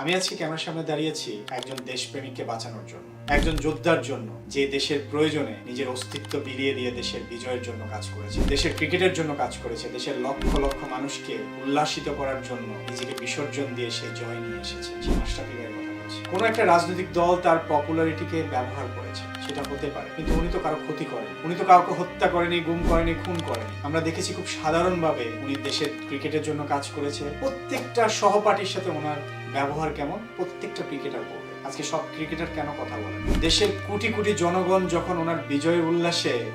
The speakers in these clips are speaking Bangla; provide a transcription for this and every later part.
আমি আজকে ক্যামেরার সামনে দাঁড়িয়েছি একজন দেশপ্রেমিককে বাঁচানোর জন্য, একজন যোদ্ধার জন্য, যে দেশের প্রয়োজনে নিজের অস্তিত্ব বিলিয়ে দিয়ে দেশের বিজয়ের জন্য কাজ করেছে, দেশের ক্রিকেটের জন্য কাজ করেছে, দেশের লক্ষ লক্ষ মানুষকে উল্লাসিত করার জন্য নিজেকে বিসর্জন দিয়ে সে জয় নিয়ে এসেছে। কোন একটা রাজনৈতিক দল তার পপুলারিটিকে ব্যবহার করেছে। সেটা হতে পারে। কিন্তু উনি তো কারও ক্ষতি করেন। উনি তো কাউকে হত্যা করেনি, গুম করেনি, খুন করেনি। আমরা দেখেছি খুব সাধারণভাবে উনি দেশের ক্রিকেটের জন্য কাজ করেছে। প্রত্যেকটা সহপাঠীর সাথে ওনার ব্যবহার কেমন? প্রত্যেকটা ক্রিকেটার করবে আজকে সব ক্রিকেটার কেন কথা বলেন? দেশের কোটি কোটি জনগণ যখন ওনার বিজয় উল্লাসে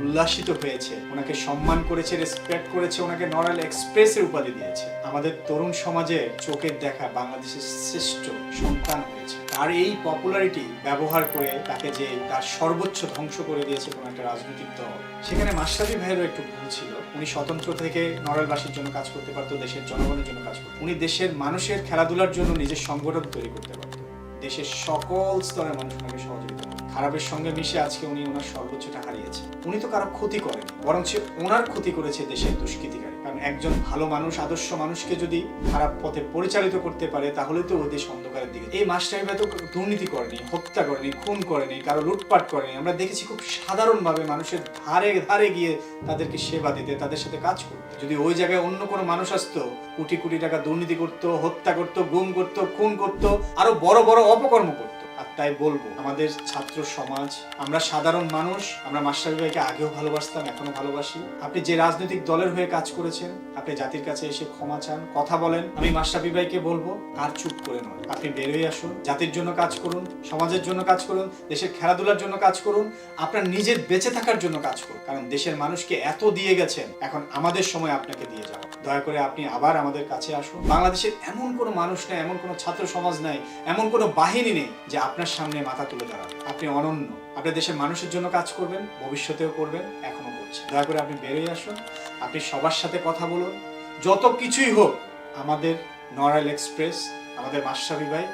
উল্লাসিত হয়েছে, ওনাকে সম্মান করেছে রেসপেক্ট করেছে, ওনাকে নরাল এক্সপ্রেসের উপাধি দিয়েছে, আমাদের তরুণ সমাজে চোখের দেখা বাংলাদেশের শ্রেষ্ঠ সন্তান হয়েছে। তার এই পপুলারিটি ব্যবহার করে তাকে যে তার সর্বোচ্চ ধ্বংস করে দিয়েছে কোনো একটা রাজনৈতিক দল, সেখানে মাস্টারি ভাইয়েরও একটু ভুল ছিল। উনি স্বতন্ত্র থেকে নড়ালবাসীর জন্য কাজ করতে পারতো, দেশের জনগণের জন্য কাজ করতো। উনি দেশের মানুষের খেলাধুলার জন্য নিজের সংগঠন তৈরি করতে পারতো। দেশের সকল স্তরের মানুষ ওনাকে সহযোগিতা খারাপের সঙ্গে মিশে আজকে উনি ওনার সর্বোচ্চটা হারিয়েছে উনি তো কারও ক্ষতি করেন বরং সে ওনার ক্ষতি করেছে দেশের দুষ্কৃতিকারী। কারণ একজন ভালো মানুষ, আদর্শ মানুষকে যদি খারাপ পথে পরিচালিত করতে পারে, তাহলে তো ওই দেশ অন্ধকারের দিকে। এই মাস্টার ভাই তো দুর্নীতি করেনি, হত্যা করেনি, খুন করেনি, কারও লুটপাট করেনি। আমরা দেখেছি খুব সাধারণভাবে মানুষের ধারে ধারে গিয়ে তাদেরকে সেবা দিতে, তাদের সাথে কাজ করতে। যদি ওই জায়গায় অন্য কোনো মানুষ আসতো, কোটি কোটি টাকা দুর্নীতি করতো, হত্যা করতো, গুম করতো, খুন করতো, আরও বড় বড় অপকর্ম করতো। আর তাই বলব, আমাদের ছাত্র সমাজ, আমরা সাধারণ মানুষ, আমরা মাস্টার ভাইকে আগেও ভালোবাসতাম, এখনও ভালোবাসি। আপনি যে রাজনৈতিক দলের হয়ে কাজ করেছেন, আপনি জাতির কাছে এসে ক্ষমা চান, কথা বলেন। আমি মাস্টার ভাইকে বলব, আর চুপ করে নয়। আপনি বেরোয় আসুন, জাতির জন্য কাজ করুন, সমাজের জন্য কাজ করুন, দেশের খেলাধুলার জন্য কাজ করুন, আপনার নিজের বেঁচে থাকার জন্য কাজ করুন। কারণ দেশের মানুষকে এত দিয়ে গেছেন, এখন আমাদের সময় আপনাকে দিয়ে যাও দয়া করে আপনি আবার আমাদের কাছে আসুন। বাংলাদেশের এমন কোনো মানুষ নেই, এমন কোনো ছাত্র সমাজ নাই, এমন কোনো বাহিনী নেই যে আপনার সামনে মাথা তুলে দাঁড়াবে। আপনি অনন্য। আপনার দেশের মানুষের জন্য কাজ করবেন, ভবিষ্যতেও করবেন, এখনও করছেন। দয়া করে আপনি বেরিয়ে আসুন, আপনি সবার সাথে কথা বলুন। যত কিছুই হোক, আমাদের নরাল এক্সপ্রেস, আমাদের মাসাবি ভাই